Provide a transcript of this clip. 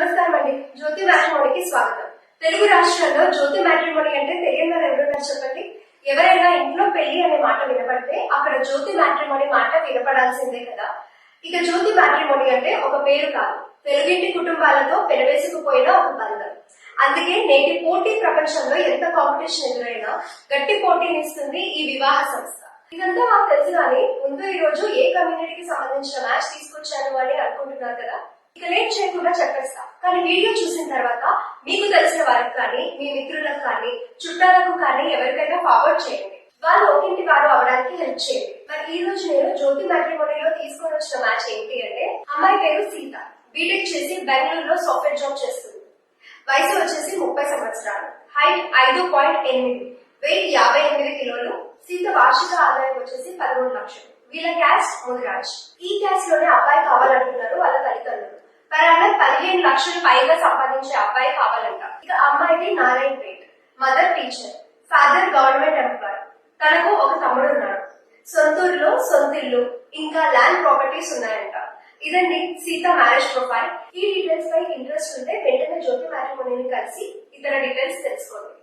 నమస్కారం అండి జ్యోతి మ్యాట్రిమోనీకి స్వాగతం. తెలుగు రాష్ట్రాల్లో జ్యోతి మ్యాట్రిమోనీ అంటే తెలియని వారు ఎవరున్నారు చెప్పండి? ఎవరైనా ఇంట్లో పెళ్ళి అనే మాట వినపడితే అక్కడ జ్యోతి మ్యాట్రిమోనీ మాట వినపడాల్సిందే కదా. ఇక జ్యోతి మ్యాట్రిమోనీ అంటే ఒక పేరు కాదు. తెలుగింటి కుటుంబాలతో పెనవేసుకుపోయిన ఒక బంధం. అందుకే నేటి పోటీ ప్రపంచంలో ఎంత కాంపిటీషన్ ఎదురైనా గట్టి పోటీనిస్తుంది ఈ వివాహ సంస్థ. ఇదంతా మాకు తెలుసు కానీ ముందు ఈ రోజు ఏ కమ్యూనిటీకి సంబంధించిన మ్యాచ్ తీసుకొచ్చాను అని అనుకుంటున్నారు కదా? ఇక లేట్ చేయకుండా చెప్పేస్తా. కానీ వీడియో చూసిన తర్వాత మీకు తెలిసిన వారికి కానీ మీ మిత్రులకు కానీ చుట్టాలకు కానీ ఎవరికైనా ఫార్వర్డ్ చేయండి. వాళ్ళు ఒకింటి వారు అవడానికి హెల్ప్ చేయండి. మరి ఈ రోజు నేను జ్యోతి మ్యాట్రిమోనీలో తీసుకొని వచ్చిన మ్యాచ్ ఏంటి అంటే అమ్మాయి పేరు సీత. బీటెక్ చేసి బెంగళూరులో సాఫ్ట్వేర్ జాబ్ చేస్తుంది. వయసు వచ్చేసి ముప్పై సంవత్సరాలు. హైట్ ఐదు పాయింట్ ఎనిమిది. వెయిట్ యాభై ఎనిమిది కిలోలు. సీత వార్షిక ఆదాయం వచ్చేసి పదమూడు లక్షలు. వీళ్ళ క్యాస్ట్ ముదిరాజ్ ఈ క్యాస్ట్లోనే అబ్బాయి కావాలంటున్నారు వాళ్ళ తల్లి. పదిహేను లక్షలు పైగా సంపాదించే అబ్బాయి కావాలంట. ఇక అమ్మాయిది Narayana Pet. Mother teacher. Father government employee. తనకు ఒక తమ్ముడు ఉన్నాడు సొంతూరులో సొంతిల్లు ఇంకా ల్యాండ్ ప్రాపర్టీస్ ఉన్నాయంట. ఇదండి సీత మ్యారేజ్ ప్రొఫైల్. ఈ డీటెయిల్స్ పై ఇంట్రెస్ట్ ఉంటే వెంటనే జ్యోతి మ్యాట్రిమోనీని కలిసి ఇతర డీటెయిల్స్ తెలుసుకోండి.